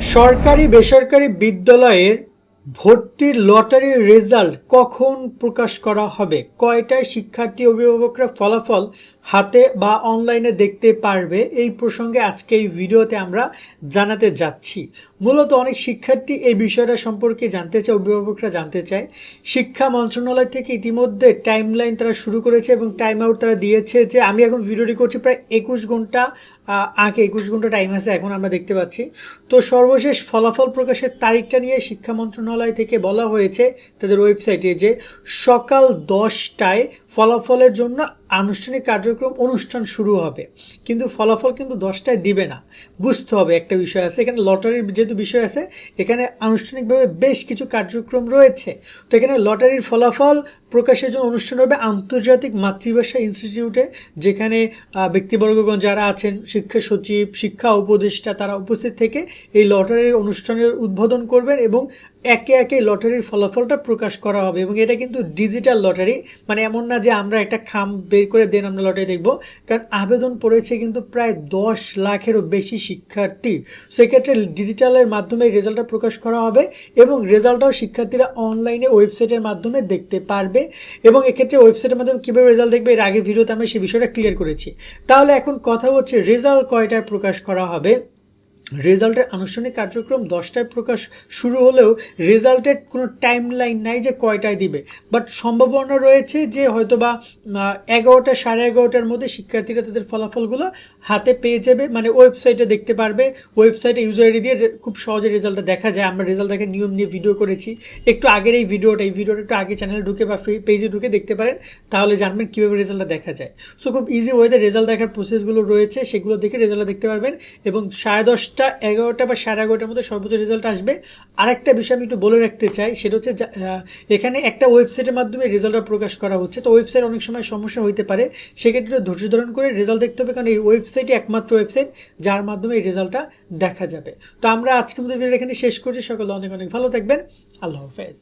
সরকারি বেসরকারি বিদ্যালয়ের ভর্তির লটারির রেজাল্ট কখন প্রকাশ করা হবে? কয়টায় শিক্ষার্থী অভিভাবকরা ফলাফল হাতে বা অনলাইনে দেখতে পারবে? এই প্রসঙ্গে আজকে এই ভিডিওতে আমরা জানাতে যাচ্ছি। মূলত অনেক শিক্ষার্থী এই বিষয়টা সম্পর্কে জানতে চায়, অভিভাবকরা জানতে চায়। শিক্ষা মন্ত্রণালয় থেকে ইতিমধ্যে টাইমলাইন তারা শুরু করেছে এবং টাইম আউট তারা দিয়েছে যে, আমি এখন ভিডিওটি করছি প্রায় একুশ ঘণ্টা আগে একুশ ঘণ্টা টাইম আছে, এখন আমরা দেখতে পাচ্ছি। তো সর্বশেষ ফলাফল প্রকাশের তারিখটা নিয়ে শিক্ষা মন্ত্রণালয় থেকে বলা হয়েছে তাদের ওয়েবসাইটে যে সকাল দশটায় ফলাফলের জন্য আনুষ্ঠানিক কার্যক্রম, অনুষ্ঠান শুরু হবে। কিন্তু ফলাফল কিন্তু দশটায় দিবে না। বুঝতে হবে, একটা বিষয় আছে। এখানে লটারির যেহেতু বিষয় আছে, এখানে আনুষ্ঠানিকভাবে বেশ কিছু কার্যক্রম রয়েছে। তো এখানে লটারির ফলাফল প্রকাশের জন্য অনুষ্ঠান হবে আন্তর্জাতিক মাতৃভাষা ইনস্টিটিউটে, যেখানে ব্যক্তিবর্গগণ যারা আছেন, শিক্ষা সচিব, শিক্ষা উপদেষ্টা, তারা উপস্থিত থেকে এই লটারির অনুষ্ঠানের উদ্বোধন করবেন এবং একে একে লটারির ফলাফলটা প্রকাশ করা হবে। এবং এটা কিন্তু ডিজিটাল লটারি মানে এমন না যে আমরা একটা খাম বের করে দেন, আমরা লটারি দেখব। কারণ আবেদন পড়েছে কিন্তু প্রায় দশ লাখেরও বেশি শিক্ষার্থী। সেক্ষেত্রে ডিজিটালের মাধ্যমে রেজাল্টটা প্রকাশ করা হবে এবং রেজাল্টটাও শিক্ষার্থীরা অনলাইনে ওয়েবসাইটের মাধ্যমে দেখতে পারবে এবং এক্ষেত্রে ওয়েবসাইটের মাধ্যমে কীভাবে রেজাল্ট দেখবে এর আগে ভিডিওতে আমরা সেই বিষয়টা ক্লিয়ার করেছি। তাহলে এখন কথা হচ্ছে রেজাল্ট কয়টায় প্রকাশ করা হবে? রেজাল্টের আনুষ্ঠানিক কার্যক্রম দশটায় প্রকাশ শুরু হলেও রেজাল্টের কোনো টাইম লাইন নাই যে কয়টায় দিবে। বাট সম্ভাবনা রয়েছে যে হয়তো বা এগারোটা, সাড়ে এগারোটার মধ্যে শিক্ষার্থীরা তাদের ফলাফলগুলো হাতে পেয়ে যাবে। মানে ওয়েবসাইটে দেখতে পারবে, ওয়েবসাইটে ইউজার দিয়ে খুব সহজে রেজাল্টটা দেখা যায়। আমরা রেজাল্ট দেখার নিয়ম নিয়ে ভিডিও করেছি। একটু আগের এই ভিডিওটা এই ভিডিওটা একটু আগে চ্যানেলে ঢুকে বা পেজে ঢুকে দেখতে পারেন। তাহলে জানবেন কীভাবে রেজাল্টটা দেখা যায়। সো খুব ইজি ওয়েতে রেজাল্ট দেখার প্রসেসগুলো রয়েছে। সেগুলো দেখে রেজাল্টটা দেখতে পারবেন এবং সাড়ে দশটা এগারোটা বা সাড়ে এগারোটার মধ্যে সর্বোচ্চ রেজাল্ট আসবে। আরেকটা বিষয় আমি একটু বলে রাখতে চাই, সেটা হচ্ছে এখানে একটা ওয়েবসাইটের মাধ্যমে রেজাল্টটা প্রকাশ করা হচ্ছে। তো ওয়েবসাইট অনেক সময় সমস্যা হইতে পারে, সেক্ষেত্রে ধৈর্য ধারণ করে রেজাল্ট দেখতে হবে, কারণ এই ওয়েবসাইটই একমাত্র ওয়েবসাইট যার মাধ্যমে এই রেজাল্টটা দেখা যাবে। তো আমরা আজকের মধ্যে এখানে শেষ করছি। সকলে অনেক অনেক ভালো থাকবেন। আল্লাহ হাফেজ।